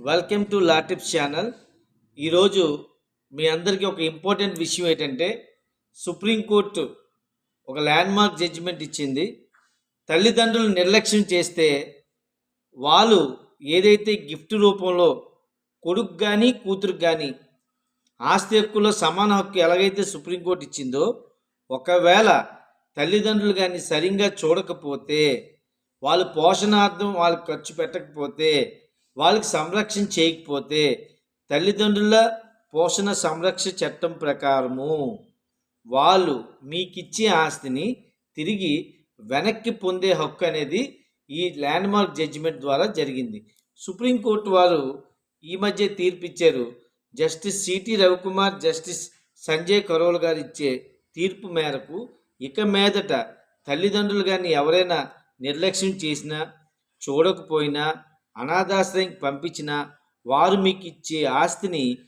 Welcome to లాటిప్స్ channel ఈరోజు మీ అందరికీ ఒక ఇంపార్టెంట్ విషయం ఏంటంటే సుప్రీంకోర్టు ఒక ల్యాండ్ మార్క్ జడ్జిమెంట్ ఇచ్చింది. తల్లిదండ్రులు నిర్లక్ష్యం చేస్తే వాళ్ళు ఏదైతే గిఫ్ట్ రూపంలో కొడుకు కానీ కూతురు కానీ ఆస్తి హక్కులో సమాన హక్కు ఎలాగైతే సుప్రీంకోర్టు ఇచ్చిందో ఒకవేళ తల్లిదండ్రులు కానీ సరిగ్గా చూడకపోతే వాళ్ళు పోషణార్థం వాళ్ళు ఖర్చు పెట్టకపోతే వాళ్ళకి సంరక్షణ చేయకపోతే తల్లిదండ్రుల పోషణ సంరక్షణ చట్టం ప్రకారము వాళ్ళు మీకిచ్చే ఆస్తిని తిరిగి వెనక్కి పొందే హక్కు అనేది ఈ ల్యాండ్ మార్క్ జడ్జిమెంట్ ద్వారా జరిగింది. సుప్రీంకోర్టు వారు ఈ మధ్య తీర్పిచ్చారు. Justice CT Ravikumar justice Sanjay Karol గారు ఇచ్చే తీర్పు మేరకు ఇక మీదట తల్లిదండ్రులు కానీ ఎవరైనా నిర్లక్ష్యం చేసినా చూడకపోయినా అనాథాశ్రయంకి పంపించినా వారు మీకు ఇచ్చే ఆస్తిని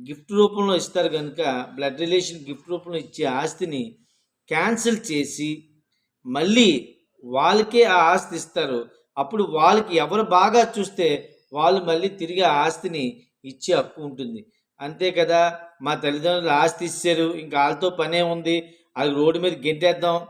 గిఫ్ట్ రూపంలో ఇస్తారు కనుక బ్లడ్ రిలేషన్ గిఫ్ట్ రూపంలో ఇచ్చే ఆస్తిని క్యాన్సిల్ చేసి మళ్ళీ వాళ్ళకే ఆ ఆస్తి ఇస్తారు. అప్పుడు వాళ్ళకి ఎవరు బాగా చూస్తే వాళ్ళు మళ్ళీ తిరిగి ఆ ఆస్తిని ఇచ్చే హక్కు ఉంటుంది. అంతే కదా? మా తల్లిదండ్రులు ఆస్తి ఇచ్చారు ఇంకా వాళ్ళతో పనే ఉంది అది రోడ్డు మీద గెంటేద్దాం.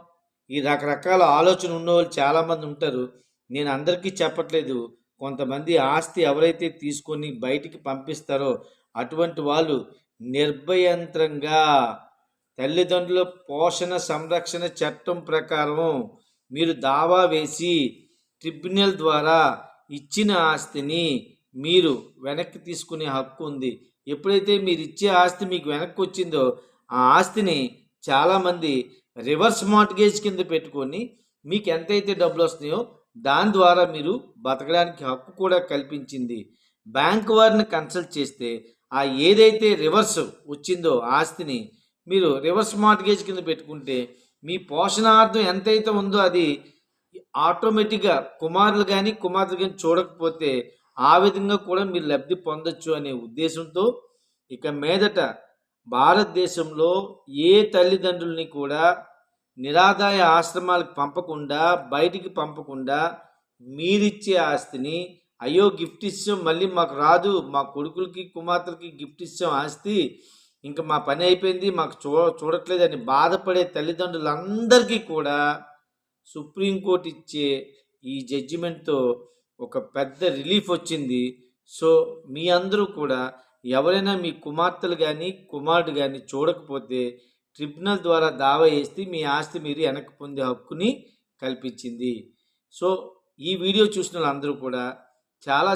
ఈ రకరకాల ఆలోచన ఉన్నవాళ్ళు చాలామంది ఉంటారు. నేను అందరికీ చెప్పట్లేదు కొంతమంది ఆస్తి ఎవరైతే తీసుకొని బయటికి పంపిస్తారో అటువంటి వాళ్ళు నిర్భయంత్రంగా తల్లిదండ్రుల పోషణ సంరక్షణ చట్టం ప్రకారం మీరు దావా వేసి ట్రిబ్యునల్ ద్వారా ఇచ్చిన ఆస్తిని మీరు వెనక్కి తీసుకునే హక్కు ఉంది. ఎప్పుడైతే మీరు ఇచ్చే ఆస్తి మీకు వెనక్కి వచ్చిందో ఆ ఆస్తిని చాలామంది రివర్స్ మార్ట్గేజ్ కింద పెట్టుకొని మీకు ఎంతైతే డబ్బులు వస్తున్నాయో దాని ద్వారా మీరు బతకడానికి హక్కు కూడా కల్పించింది. బ్యాంక్ వారిని కన్సల్ట్ చేస్తే ఆ ఏదైతే రివర్స్ వచ్చిందో ఆస్తిని మీరు రివర్స్ మార్ట్గేజ్ కింద పెట్టుకుంటే మీ పోషణార్థం ఎంతైతే ఉందో అది ఆటోమేటిక్గా కుమారులు కానీ కుమార్తెలు కానీ చూడకపోతే ఆ విధంగా కూడా మీరు లబ్ధి పొందొచ్చు అనే ఉద్దేశంతో ఇక మీదట భారతదేశంలో ఏ తల్లిదండ్రుల్ని కూడా నిరాదాయ ఆశ్రమాలకు పంపకుండా బయటికి పంపకుండా మీరిచ్చే ఆస్తిని అయ్యో గిఫ్ట్ ఇచ్చాం మళ్ళీ మాకు రాదు మా కొడుకులకి కుమార్తెలకి గిఫ్ట్ ఇచ్చాం ఆస్తి ఇంకా మా పని అయిపోయింది మాకు చూ చూడట్లేదని బాధపడే తల్లిదండ్రులందరికీ కూడా సుప్రీంకోర్టు ఇచ్చే ఈ జడ్జిమెంట్తో ఒక పెద్ద రిలీఫ్ వచ్చింది. సో మీ అందరూ కూడా ఎవరైనా మీ కుమార్తెలు కానీ కుమారుడు కానీ చూడకపోతే ట్రిబ్యునల్ ద్వారా దావా వేస్తే మీ ఆస్తి మీరు వెనక్కి పొందే హక్కుని కల్పించింది. సో ఈ వీడియో చూసిన వాళ్ళందరూ కూడా చాలా